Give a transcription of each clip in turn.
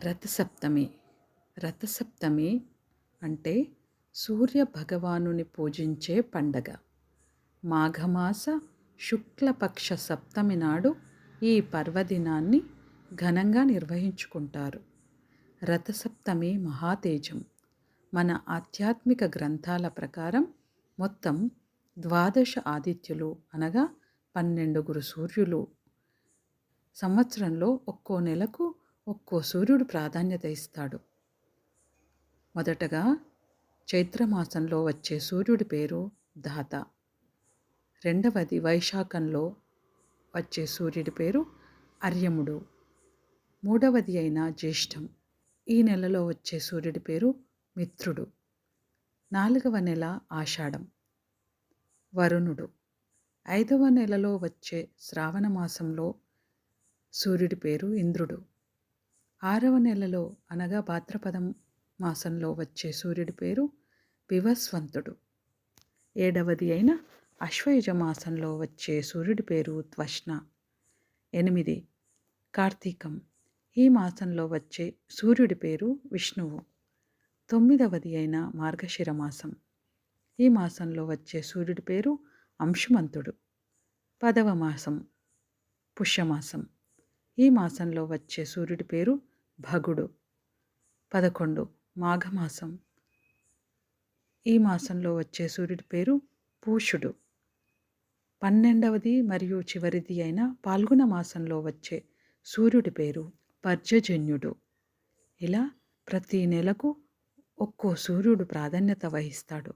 రథసప్తమి. రథసప్తమి అంటే సూర్య భగవానుని పూజించే పండగ. మాఘమాస శుక్లపక్ష సప్తమి నాడు ఈ పర్వదినాన్ని ఘనంగా నిర్వహించుకుంటారు. రథసప్తమి మహాతేజం. మన ఆధ్యాత్మిక గ్రంథాల ప్రకారం మొత్తం ద్వాదశ ఆదిత్యులు అనగా పన్నెండుగురు సూర్యులు. సంవత్సరంలో ఒక్కో నెలకు ఒక్కో సూర్యుడు ప్రాధాన్యత ఇస్తాడు. మొదటగా చైత్రమాసంలో వచ్చే సూర్యుడి పేరు దాత. రెండవది వైశాఖంలో వచ్చే సూర్యుడి పేరు అర్యముడు. మూడవది అయిన జ్యేష్ఠం. ఈ నెలలో వచ్చే సూర్యుడి పేరు మిత్రుడు. నాలుగవ నెల ఆషాఢం. వరుణుడు. ఐదవ నెలలో వచ్చే శ్రావణ మాసంలో సూర్యుడి పేరు ఇంద్రుడు. ఆరవ నెలలో అనగా భాద్రపదం మాసంలో వచ్చే సూర్యుడి పేరు వివస్వంతుడు. ఏడవది అయిన అశ్వయుజ మాసంలో వచ్చే సూర్యుడి పేరు త్వష్ణ. ఎనిమిది కార్తీకం. ఈ మాసంలో వచ్చే సూర్యుడి పేరు విష్ణువు. తొమ్మిదవది అయిన మార్గశిర మాసం. ఈ మాసంలో వచ్చే సూర్యుడి పేరు అంశుమంతుడు. పదవ మాసం పుష్యమాసం. ఈ మాసంలో వచ్చే సూర్యుడి పేరు భగుడు. పదకొండు. మాఘమాసం. ఈ మాసంలో వచ్చే సూర్యుడి పేరు పూషుడు. పన్నెండవది మరియు చివరిది అయిన పాల్గొన మాసంలో వచ్చే సూర్యుడి పేరు పర్జజన్యుడు. ఇలా ప్రతి నెలకు ఒక్కో సూర్యుడు ప్రాధాన్యత వహిస్తాడు.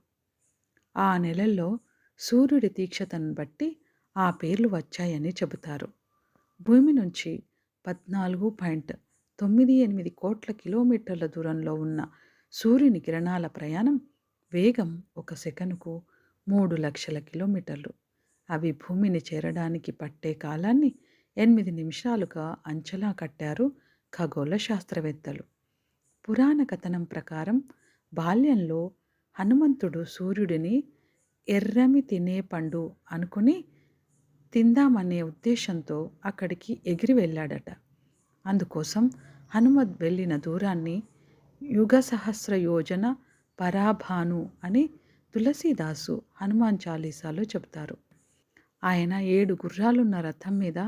ఆ నెలల్లో సూర్యుడి తీక్షతను బట్టి ఆ పేర్లు వచ్చాయని చెబుతారు. భూమి నుంచి పద్నాలుగు పాయింట్ తొమ్మిది ఎనిమిది కోట్ల కిలోమీటర్ల దూరంలో ఉన్న సూర్యుని కిరణాల ప్రయాణం వేగం ఒక సెకనుకు మూడు లక్షల కిలోమీటర్లు. అవి భూమిని చేరడానికి పట్టే కాలాన్ని ఎనిమిది నిమిషాలుగా అంచనా కట్టారు ఖగోళ శాస్త్రవేత్తలు. పురాణ కథనం ప్రకారం బాల్యంలో హనుమంతుడు సూర్యుడిని ఎర్రమి తినే పండు అనుకుని తిందామనే ఉద్దేశంతో అక్కడికి ఎగిరి వెళ్ళాడట. అందుకోసం హనుమద్ వెళ్ళిన దూరాన్ని యుగ సహస్ర యోజన పరాభాను అని తులసీదాసు హనుమాన్ చాలీసాలో చెబుతారు. ఆయన ఏడు గుర్రాలున్న రథం మీద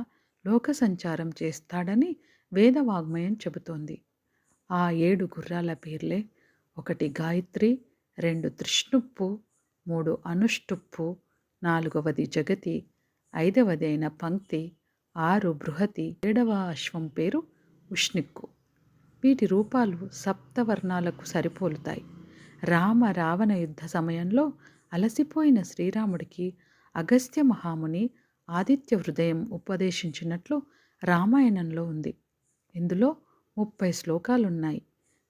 లోక సంచారం చేస్తాడని వేదవాగ్మయం చెబుతోంది. ఆ ఏడు గుర్రాల పేర్లే ఒకటి గాయత్రి రెండు త్రిష్ణుప్పు మూడు అనుష్టుప్పు నాలుగవది జగతి ఐదవదైన పంక్తి ఆరు బృహతి ఏడవ అశ్వం పేరు ఉష్ణిక్కు. వీటి రూపాలు సప్తవర్ణాలకు సరిపోలుతాయి. రామ రావణ యుద్ధ సమయంలో అలసిపోయిన శ్రీరాముడికి అగస్త్య మహాముని ఆదిత్య హృదయం ఉపదేశించినట్లు రామాయణంలో ఉంది. ఇందులో ముప్పై శ్లోకాలున్నాయి.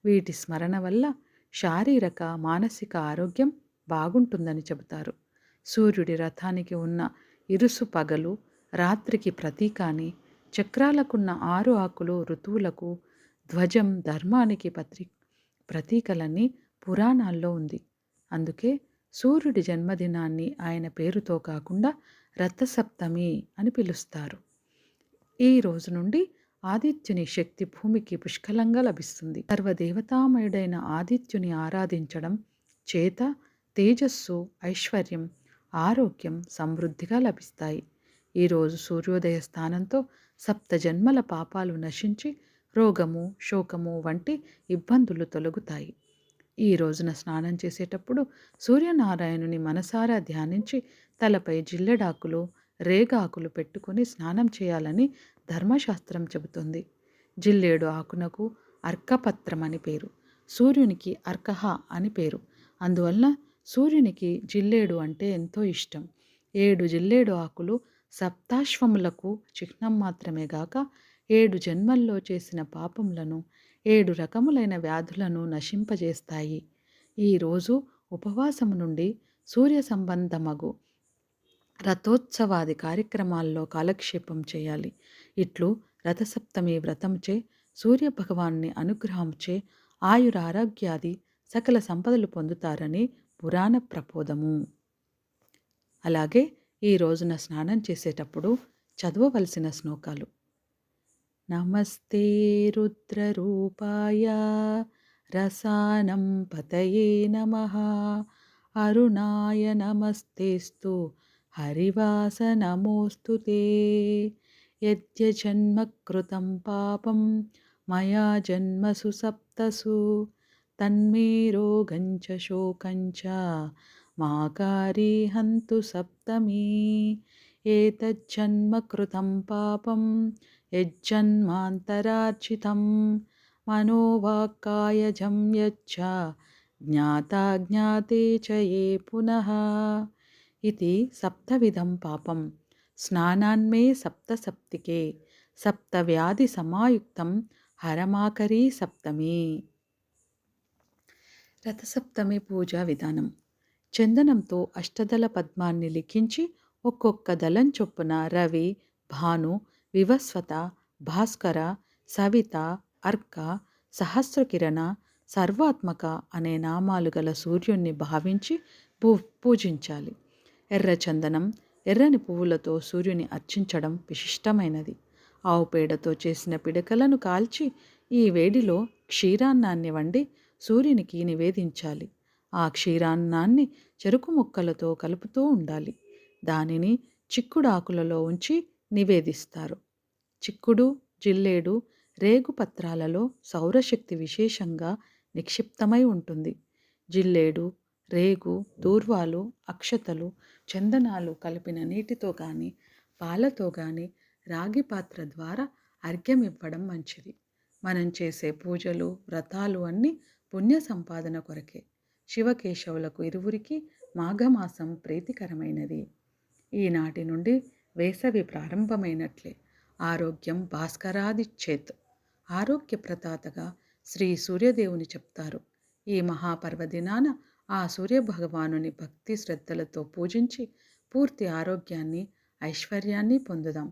వీటి స్మరణ వల్ల శారీరక మానసిక ఆరోగ్యం బాగుంటుందని చెబుతారు. సూర్యుడి రథానికి ఉన్న ఇరుసు పగలు రాత్రికి ప్రతీకాని చక్రాలకున్న ఆరు ఆకులు ఋతువులకు ధ్వజం ధర్మానికి పత్రి ప్రతీకలని పురాణాల్లో ఉంది. అందుకే సూర్యుడి జన్మదినాన్ని ఆయన పేరుతో కాకుండా రథసప్తమి అని పిలుస్తారు. ఈ రోజు నుండి ఆదిత్యుని శక్తి భూమికి పుష్కలంగా లభిస్తుంది. సర్వదేవతామయుడైన ఆదిత్యుని ఆరాధించడం చేత తేజస్సు ఐశ్వర్యం ఆరోగ్యం సమృద్ధిగా లభిస్తాయి. ఈరోజు సూర్యోదయ స్థానంతో సప్త జన్మల పాపాలు నశించి రోగము శోకము వంటి ఇబ్బందులు తొలగుతాయి. ఈ రోజున స్నానం చేసేటప్పుడు సూర్యనారాయణుని మనసారా ధ్యానించి తలపై జిల్లెడాకులు రేగాకులు పెట్టుకొని స్నానం చేయాలని ధర్మశాస్త్రం చెబుతుంది. జిల్లేడు ఆకునకు అర్కపత్రం అని పేరు సూర్యునికి అర్కహ అని పేరు. అందువల్ల సూర్యునికి జిల్లేడు అంటే ఎంతో ఇష్టం. ఏడు జిల్లేడు ఆకులు సప్తాశ్వములకు చిహ్నం మాత్రమే గాక ఏడు జన్మల్లో చేసిన పాపములను ఏడు రకములైన వ్యాధులను నశింపజేస్తాయి. ఈరోజు ఉపవాసము నుండి సూర్య సంబంధమగు రథోత్సవాది కార్యక్రమాల్లో కాలక్షేపం చేయాలి. ఇట్లు రథసప్తమి వ్రతంచే సూర్యభగవాన్ని అనుగ్రహంచే ఆయురారోగ్యాది సకల సంపదలు పొందుతారని పురాణ ప్రబోధము. అలాగే ఈ రోజున స్నానం చేసేటప్పుడు చదవవలసిన శ్లోకాలు. నమస్తే రుద్రరూపాయ రసానం పతయే నమ అరుణాయ నమస్తేస్తు హరివాస నమోస్తు యద్యజన్మకృతం పాపం మయా జన్మసు సప్తసు తన్మే రోగంచ శోకంచ మాకారి హంతు సప్తమీ ఏతజ్జన్మకృతం పాపం యజ్జన్మాంతరార్చితం మనోవాక్కాయజం యచ్చ జ్ఞాతాజ్ఞాతే చ ఏ పునః ఇది సప్తవిధం పాపం స్నానాన్మే సప్తసప్తికే సప్తవ్యాధి సమాయుక్తం హరమాకరీ సప్తమి రథసప్తమి పూజా విధానం చందనంతో అష్టదళ పద్మాన్ని లిఖించి ఒక్కొక్క దళం చొప్పున రవి భాను వివస్వత భాస్కర సవిత అర్క సహస్రకిరణ సర్వాత్మక అనే నామాలు గల సూర్యుణ్ణి భావించి పూ పూజించాలి. ఎర్ర చందనం ఎర్రని పువ్వులతో సూర్యుని అర్చించడం విశిష్టమైనది. ఆవు పేడతో చేసిన పిడకలను కాల్చి ఈ వేడిలో క్షీరాన్నాన్ని వండి సూర్యునికి నివేదించాలి. ఆ క్షీరాన్నాన్ని చెరుకు ముక్కలతో కలుపుతూ ఉండాలి. దానిని చిక్కుడాకులలో ఉంచి నివేదిస్తారు. చిక్కుడు జిల్లేడు రేగు పత్రాలలో సౌరశక్తి విశేషంగా నిక్షిప్తమై ఉంటుంది. జిల్లేడు రేగు దూర్వాలు అక్షతలు చందనాలు కలిపిన నీటితో కానీ పాలతో కానీ రాగి పాత్ర ద్వారా అర్ఘ్యం ఇవ్వడం మంచిది. మనం చేసే పూజలు వ్రతాలు అన్నీ పుణ్య సంపాదన కొరకే. శివకేశవులకు ఇరువురికి మాఘమాసం ప్రీతికరమైనది. ఈనాటి నుండి వేసవి ప్రారంభమైనట్లే. ఆరోగ్యం భాస్కరాదిచ్చేత్. ఆరోగ్య ప్రతాతగా శ్రీ సూర్యదేవుని చెప్తారు. ఈ మహాపర్వదినాన ఆ సూర్యభగవానుని భక్తి శ్రద్ధలతో పూజించి పూర్తి ఆరోగ్యాన్ని ఐశ్వర్యాన్ని పొందుదాం.